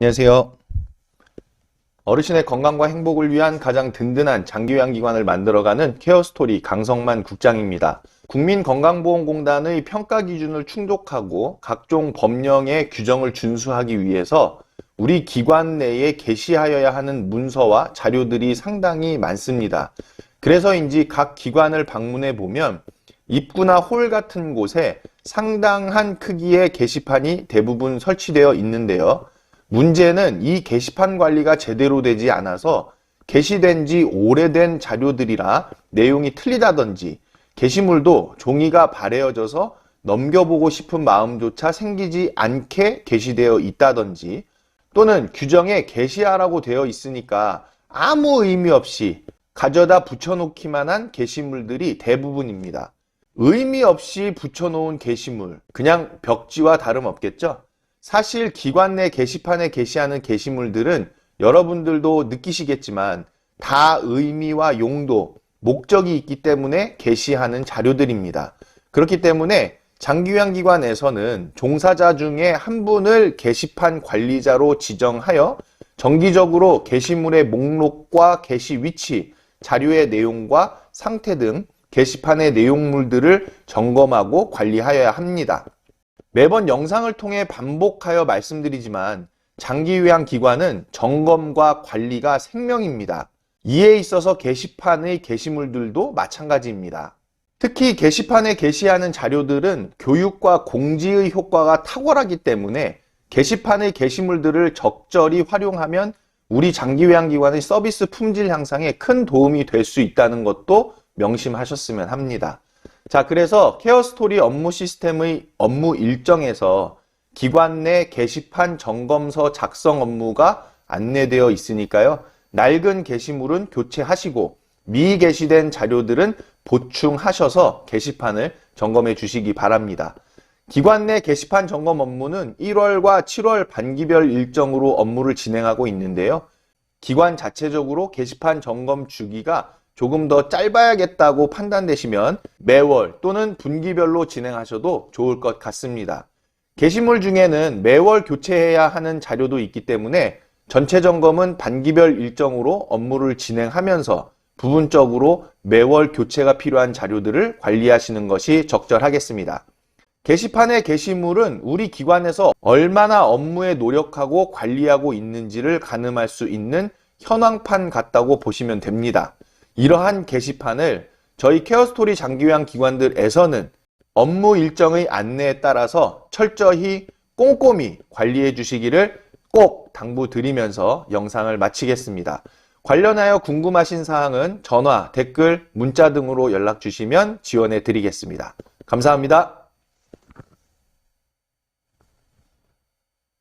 안녕하세요. 어르신의 건강과 행복을 위한 가장 든든한 장기요양기관을 만들어가는 케어스토리 강성만 국장입니다. 국민건강보험공단의 평가 기준을 충족하고 각종 법령의 규정을 준수하기 위해서 우리 기관 내에 게시하여야 하는 문서와 자료들이 상당히 많습니다. 그래서인지 각 기관을 방문해 보면 입구나 홀 같은 곳에 상당한 크기의 게시판이 대부분 설치되어 있는데요. 문제는 이 게시판 관리가 제대로 되지 않아서 게시된 지 오래된 자료들이라 내용이 틀리다든지 게시물도 종이가 바래어져서 넘겨보고 싶은 마음조차 생기지 않게 게시되어 있다든지 또는 규정에 게시하라고 되어 있으니까 아무 의미 없이 가져다 붙여놓기만 한 게시물들이 대부분입니다. 의미 없이 붙여놓은 게시물, 그냥 벽지와 다름없겠죠? 사실 기관 내 게시판에 게시하는 게시물들은 여러분들도 느끼시겠지만 다 의미와 용도, 목적이 있기 때문에 게시하는 자료들입니다. 그렇기 때문에 장기요양기관에서는 종사자 중에 한 분을 게시판 관리자로 지정하여 정기적으로 게시물의 목록과 게시 위치, 자료의 내용과 상태 등 게시판의 내용물들을 점검하고 관리하여야 합니다. 매번 영상을 통해 반복하여 말씀드리지만 장기요양 기관은 점검과 관리가 생명입니다. 이에 있어서 게시판의 게시물들도 마찬가지입니다. 특히 게시판에 게시하는 자료들은 교육과 공지의 효과가 탁월하기 때문에 게시판의 게시물들을 적절히 활용하면 우리 장기요양기관의 서비스 품질 향상에 큰 도움이 될 수 있다는 것도 명심하셨으면 합니다. 자, 그래서 케어스토리 업무 시스템의 업무 일정에서 기관 내 게시판 점검서 작성 업무가 안내되어 있으니까요. 낡은 게시물은 교체하시고 미 게시된 자료들은 보충하셔서 게시판을 점검해 주시기 바랍니다. 기관 내 게시판 점검 업무는 1월과 7월 반기별 일정으로 업무를 진행하고 있는데요. 기관 자체적으로 게시판 점검 주기가 조금 더 짧아야겠다고 판단되시면 매월 또는 분기별로 진행하셔도 좋을 것 같습니다. 게시물 중에는 매월 교체해야 하는 자료도 있기 때문에 전체 점검은 반기별 일정으로 업무를 진행하면서 부분적으로 매월 교체가 필요한 자료들을 관리하시는 것이 적절하겠습니다. 게시판의 게시물은 우리 기관에서 얼마나 업무에 노력하고 관리하고 있는지를 가늠할 수 있는 현황판 같다고 보시면 됩니다. 이러한 게시판을 저희 케어스토리 장기요양 기관들에서는 업무 일정의 안내에 따라서 철저히 꼼꼼히 관리해 주시기를 꼭 당부드리면서 영상을 마치겠습니다. 관련하여 궁금하신 사항은 전화, 댓글, 문자 등으로 연락 주시면 지원해 드리겠습니다. 감사합니다.